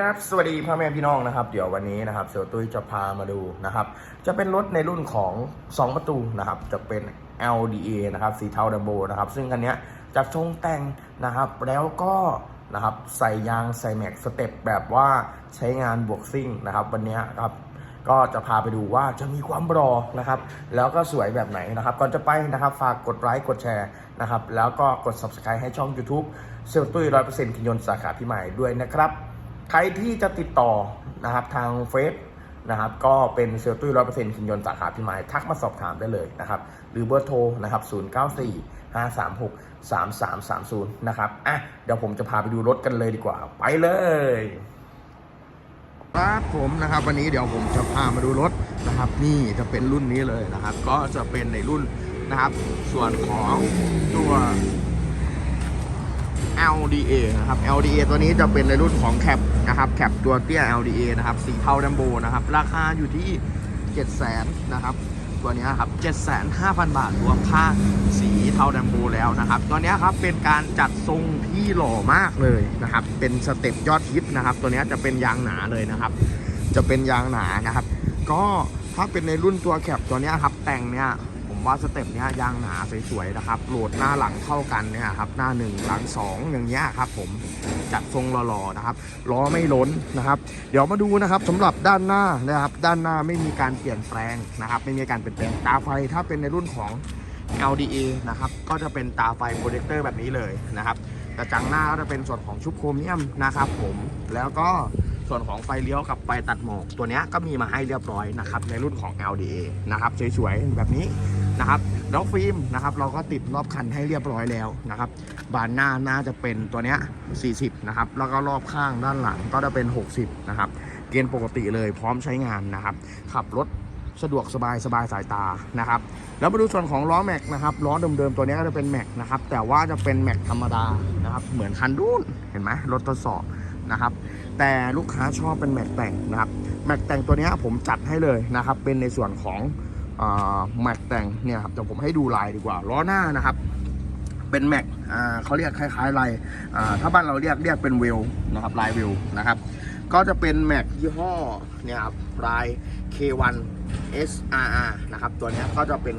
ครับ สวัสดีพ่อแม่พี่น้องนะครับ เดี๋ยววันนี้นะครับเสี่ยวตุ้ยจะพามาดูนะครับ จะเป็นรถในรุ่นของ 2 ประตูนะครับ จะเป็น LDA นะครับ สีเทาดัมโบนะครับ ซึ่งคันนี้จะทรงแต่งนะครับ แล้วก็นะครับใส่ยางใส่แม็กสเต็ปแบบว่าใช้งานบวกซิ่งนะครับ วันนี้ครับก็จะพาไปดูว่าจะมีความรอนะครับ แล้วก็สวยแบบไหนนะครับ ก่อนจะไปนะครับ ฝากกดไลค์กดแชร์นะครับ แล้วก็กด subscribe ให้ช่อง YouTube เซลตุ้ยร้อยเปอร์เซ็นต์กินยนต์สาขาพิมายด้วยนะครับ ใครที่จะติดต่อนะครับทางเฟซนะครับก็เป็นเซลตุ้ยร้อยเปอร์เซ็นต์กินยนต์สาขาพิมายทักมาสอบถามได้เลยนะครับ หรือเบอร์โทรนะครับศูนย์เก้าสี่ห้าสามหกสามสามสามศูนย์นะครับอะเดี๋ยวผมจะพาไปดูรถกันเลยดีกว่า ไปเลยครับผมนะครับวันนี้เดี๋ยวผมจะพามาดูรถนะครับ นี่จะเป็นรุ่นนี้เลยนะครับ ก็จะเป็นในรุ่นนะครับ ส่วนของตัว LDA นะครับ LDA ตัวนี้จะเป็นในรุ่นของแคป นะครับแคปตัวเตี้ย LDA นะครับสีเทาดัมโบนะครับ ราคาอยู่ที่7 0 0 0 0นะครับตัวนี้ครับ 75,000 บาทรวมค่าสีเทาดัมโบแล้วนะครับ ตัวนี้ครับเป็นการจัดทรงที่หล่อมากเลยนะครับ เป็นสเต็ปยอดฮิตนะครับ ตัวนี้จะเป็นยางหนาเลยนะครับ จะเป็นยางหนานะครับ ก็ถ้าเป็นในรุ่นตัวแคปตัวนี้ครับแต่งเนี้ย ว่าสเต็ปเนี้ยยางหนาสวยๆนะครับโหลดหน้าหลังเท่ากันเนี่ยครับหน้าหนึ่งหลังสองอย่างเงี้ยครับผมจัดทรงหล่อๆนะครับล้อไม่ล้นนะครับเดี๋ยวมาดูนะครับสำหรับด้านหน้านะครับด้านหน้าไม่มีการเปลี่ยนแปลงนะครับไม่มีการเปลี่ยนแปลงตาไฟถ้าเป็นในรุ่นของ LDA นะครับก็จะเป็นตาไฟโปรเจคเตอร์แบบนี้เลยนะครับกระจังหน้าก็จะเป็นส่วนของชุบโครเมียมนะครับผมแล้วก็ส่วนของไฟเลี้ยวกับไฟตัดหมอกตัวเนี้ยก็มีมาให้เรียบร้อยนะครับในรุ่นของ LDA นะครับสวยๆแบบนี้ นะครับแล้วฟิล์มนะครับเราก็ติดรอบคันให้เรียบร้อยแล้วนะครับ บานหน้าน่าจะเป็นตัวเนี้ย40 นะครับ แล้วก็รอบข้างด้านหลังก็จะเป็น 60 นะครับ เกณฑ์ปกติเลยพร้อมใช้งานนะครับ ขับรถสะดวกสบายสบายสายตานะครับ แล้วมาดูส่วนของล้อแม็กนะครับล้อเดิมๆตัวนี้ก็จะเป็นแม็กนะครับ แต่ว่าจะเป็นแม็กธรรมดานะครับ เหมือนคันดุนเห็นไหมรถทดสอบนะครับ แต่ลูกค้าชอบเป็นแม็กแต่งนะครับ แม็กแต่งตัวนี้ผมจัดให้เลยนะครับ เป็นในส่วนของ แม็กแต่งเนี่ยครับเดี๋ยวผมให้ดูลายดีกว่าล้อหน้านะครับ เป็นแม็กเขาเรียกคล้ายๆลายถ้าบ้านเราเรียกเรียกเป็นเวลนะครับลายเวลนะครับก็จะเป็นแม็กยี่ห้อเนี่ยครับลาย K1 SRR นะครับตัวนี้ก็จะเป็น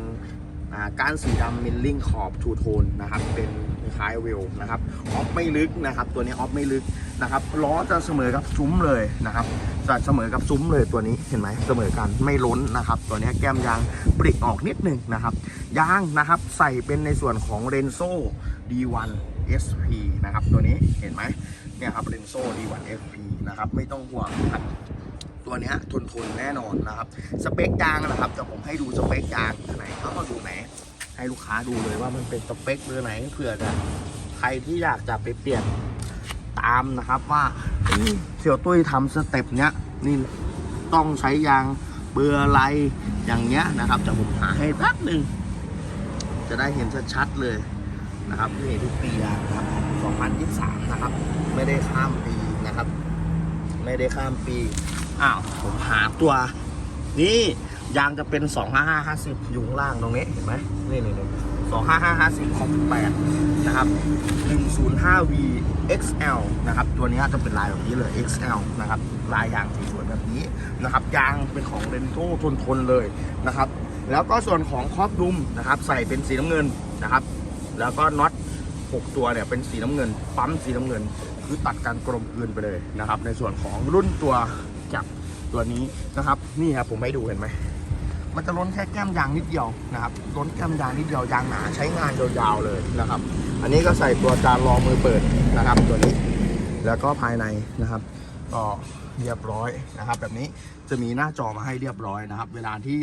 ก้านสีดำมิลลิ่งขอบทูโทนนะครับเป็นคล้ายเวลนะครับออฟไม่ลึกนะครับ ตัวนี้ออฟไม่ลึกนะครับล้อจะเสมอกับซุ้มเลยนะครับจะเสมอกับซุ้มเลยตัวนี้เห็นไหมเสมอกันไม่ล้นนะครับ ตัวนี้แก้มยางปริออกนิดหนึ่งนะครับยางนะครับใส่เป็นในส่วนของเรนโซ่ D1 SP นะครับตัวนี้เห็นไหมเนี่ยครับเรนโซ่ D1 SP นะครับไม่ต้องห่วงครับ ตัวเนี้ยทนทนแน่นอนนะครับ สเปคยางนะครับเดี๋ยวผมให้ดูสเปคยางไหนก็มาดูไหน ให้ลูกค้าดูเลยว่ามันเป็นสเปคเบอร์ไหนเผื่อจะใครที่อยากจะไปเปลี่ยนตามนะครับว่าเสี่ยวตุ้ยทำสเต็ปเนี้ยนี่ต้องใช้ยางเบอร์อะไรอย่างเงี้ยนะครับจะผมหาให้แป๊บหนึ่งจะได้เห็นชัดๆเลยนะครับนี่ทุกปีนะครับ 2023 นะครับ ไม่ได้ข้ามปีนะครับ ไม่ได้ข้ามปี อ้าวผมหาตัว นี่ยางจะเป็น25550อยู่ข้างล่างตรงนี้เห็นไหมนี่นี่นี่25550ของ8นะครับ 105V XL นะครับ ตัวนี้จะเป็นลายแบบนี้เลย XL นะครับ ลายยางสวยๆแบบนี้นะครับ ยางเป็นของเรนโต้ทนๆเลยนะครับ แล้วก็ส่วนของครอบดุมนะครับ ใส่เป็นสีน้ำเงินนะครับ แล้วก็น็อต6ตัวเนี่ยเป็นสีน้ำเงิน ปั๊มสีน้ำเงิน คือตัดการกลมกลืนไปเลยนะครับ ในส่วนของรุ่นตัว จับตัวนี้นะครับนี่ครับผมให้ดูเห็นไหมมันจะล้นแค่แก้มยางนิดเดียวนะครับล้นแก้มยางนิดเดียวยางหนาใช้งานยาวๆเลยนะครับ อันนี้ก็ใส่ตัวจานรองมือเปิดนะครับ ตัวนี้ แล้วก็ภายในนะครับก็เรียบร้อยนะครับ แบบนี้จะมีหน้าจอมาให้เรียบร้อยนะครับ เวลาที่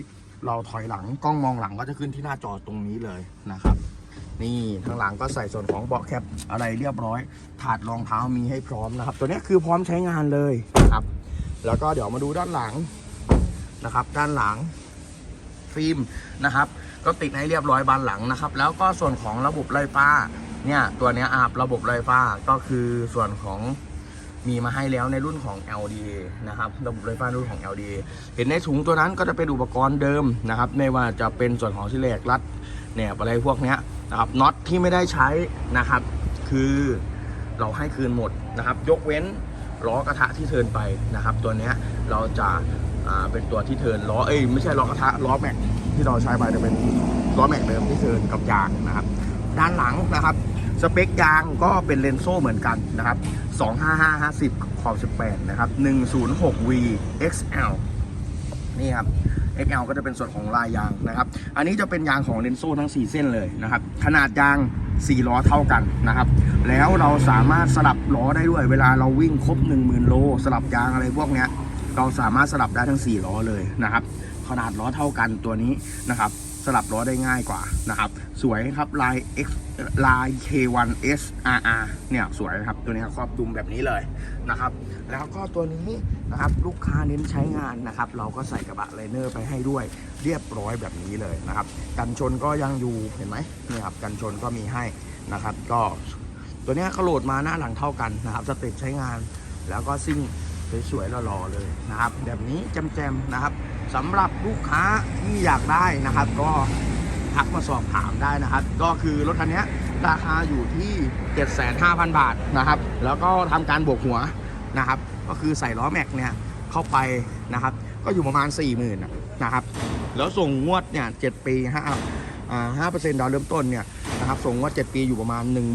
เราถอยหลังกล้องมองหลังก็จะขึ้นที่หน้าจอตรงนี้เลยนะครับนี่ข้างหลังก็ใส่ส่วนของเบาะแคปอะไรเรียบร้อย ถาดรองเท้ามีให้พร้อมนะครับ ตัวนี้คือพร้อมใช้งานเลยนะครับ แล้วก็เดี๋ยวมาดูด้านหลังนะครับ ด้านหลังฟิล์มนะครับ ก็ติดให้เรียบร้อยบานหลังนะครับ แล้วก็ส่วนของระบบไฟฟ้าเนี่ยตัวเนี้ยอาบระบบไฟฟ้าก็คือส่วนของมีมาให้แล้วในรุ่นของ LDA นะครับระบบไฟฟ้ารุ่นของ LDA เห็นในถุงตัวนั้นก็จะเป็นอุปกรณ์เดิมนะครับไม่ว่าจะเป็นส่วนของที่เหล็กรัดแหนบอะไรพวกเนี้ยนะครับน็อตที่ไม่ได้ใช้นะครับ คือเราให้คืนหมดนะครับ ยกเว้น ล้อกระทะที่เทินไปนะครับ ตัวนี้เราจะเป็นตัวที่เทินล้อเอ้ยไม่ใช่ล้อกระทะล้อแม็กที่เราใช้ไปจะเป็นล้อแม็กเดิมที่เทินกับยางนะครับ ด้านหลังนะครับสเปคยางก็เป็นเลนโซ่เหมือนกันนะครับ 25550 ขอบ 18 นะครับ 106V XL นี่ครับ XL ก็จะเป็นส่วนของลายยางนะครับ อันนี้จะเป็นยางของเลนโซ่ทั้ง 4 เส้นเลยนะครับ ขนาดยาง 4 ล้อเท่ากันนะครับ แล้วเราสามารถสลับล้อได้ด้วย เวลาเราวิ่งครบ 10,000 โล สลับยางอะไรพวกเนี้ย เราสามารถสลับได้ทั้ง 4 ล้อเลยนะครับ ขนาดล้อเท่ากันตัวนี้นะครับ สลับล้อได้ง่ายกว่านะครับ สวยครับลาย X ลาย K1S RR เนี่ยสวยครับตัวนี้ครอบดุมแบบนี้เลยนะครับ แล้วก็ตัวนี้นะครับลูกค้าเน้นใช้งานนะครับ เราก็ใส่กระบะไลเนอร์ไปให้ด้วย เรียบร้อยแบบนี้เลยนะครับ กันชนก็ยังอยู่เห็นไหมนี่ครับกันชนก็มีให้นะครับ ก็ ตัวนี้ยก็โหลดมาหน้าหลังเท่ากันนะครับสเต็ปใช้งาน แล้วก็ซิ่งสวยๆหล่อๆเลยนะครับ แบบนี้แจมๆนะครับสำหรับลูกค้าที่อยากได้นะครับ ก็ทักมาสอบถามได้นะครับ ก็คือรถคันนี้ราคาอยู่ที่ 75,000 บาทนะครับ แล้วก็ทำการบวกหัวนะครับ ก็คือใส่ล้อแม็กเนี่ยเข้าไปนะครับ ก็อยู่ประมาณ 40,000นะครับ แล้วส่งงวดเนี่ย7ปี5อ่า5%ดาวน์เริ่มต้นเนี่ย นะครับ ส่งงวด7ปีอยู่ประมาณ 16,200 16,600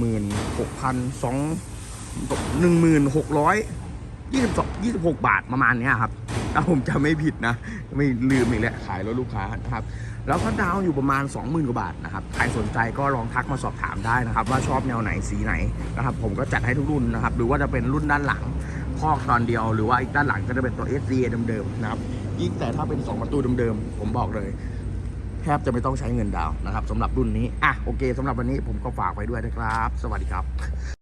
22 26 บาทประมาณนี้ครับ ถ้าผมจะไม่ผิดนะ ไม่ลืมอีกแล้ว ขายรถลูกค้านะครับ แล้วก็ดาวอยู่ประมาณ 20,000 กว่าบาทนะครับ ใครสนใจก็ลองทักมาสอบถามได้นะครับ ว่าชอบแนวไหนสีไหนนะครับ ผมก็จัดให้ทุกรุ่นนะครับ หรือว่าจะเป็นรุ่นด้านหลังคอกตอนเดียว หรือว่าอีกด้านหลังก็จะเป็นตัว s d a เดิมๆนะครับ ยิ่งแต่ถ้าเป็น 2 ประตูเดิมๆ ผมบอกเลย แทบจะไม่ต้องใช้เงินดาวนะครับสำหรับรุ่นนี้ อะโอเคสำหรับวันนี้ผมก็ฝากไว้ด้วยนะครับ สวัสดีครับ